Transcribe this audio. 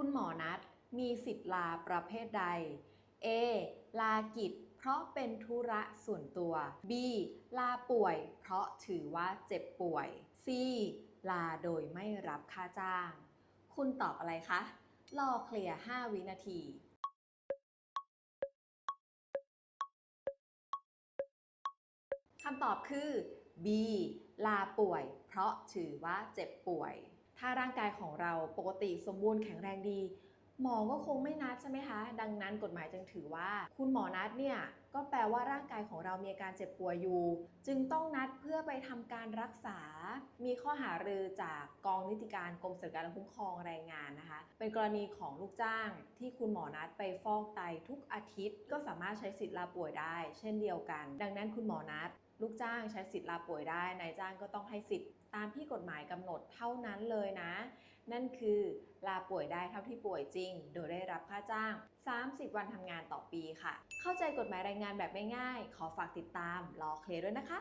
คุณหมอนัดมีสิทธิ์ลาประเภทใด A ลากิจ เพราะเป็นธุระส่วนตัว B ลาป่วย เพราะถือว่าเจ็บป่วย C ลาโดยไม่รับค่าจ้าง คุณตอบอะไรคะ รอเคลียร์ 5 วินาทีคำตอบคือ B ลาป่วย เพราะถือว่าเจ็บป่วย ถ้าร่างกายของเราปกติสมบูรณ์แข็งแรงดี หมอก็คงไม่นัดใช่ไหมคะ ดังนั้นกฎหมายจึงถือว่า คุณหมอนัดเนี่ยก็แปลว่าร่างกายของเรามีอาการเจ็บป่วยอยู่ จึงต้องนัดเพื่อไปทำการรักษา มีข้อหารือจากกองนิติการกรมสวัสดิการและคุ้มครองแรงงานนะคะ เป็นกรณีของลูกจ้างที่คุณหมอนัดไปฟอกไตทุกอาทิตย์ ก็สามารถใช้สิทธิ์ลาป่วยได้ เช่นเดียวกัน ดังนั้นคุณหมอนัดลูกจ้างใช้สิทธิ์ลาป่วยได้ นายจ้างก็ต้องให้สิทธิ์ตามที่กฎหมายกำหนดเท่านั้นเลยนะ นั่นคือลาป่วยได้เท่าที่ป่วยจริง โดยได้รับค่าจ้าง 30 วันทำงานต่อปีค่ะ เข้าใจกฎหมายแรงงานแบบง่ายๆ ขอฝากติดตามรอเคลียร์ด้วยนะคะ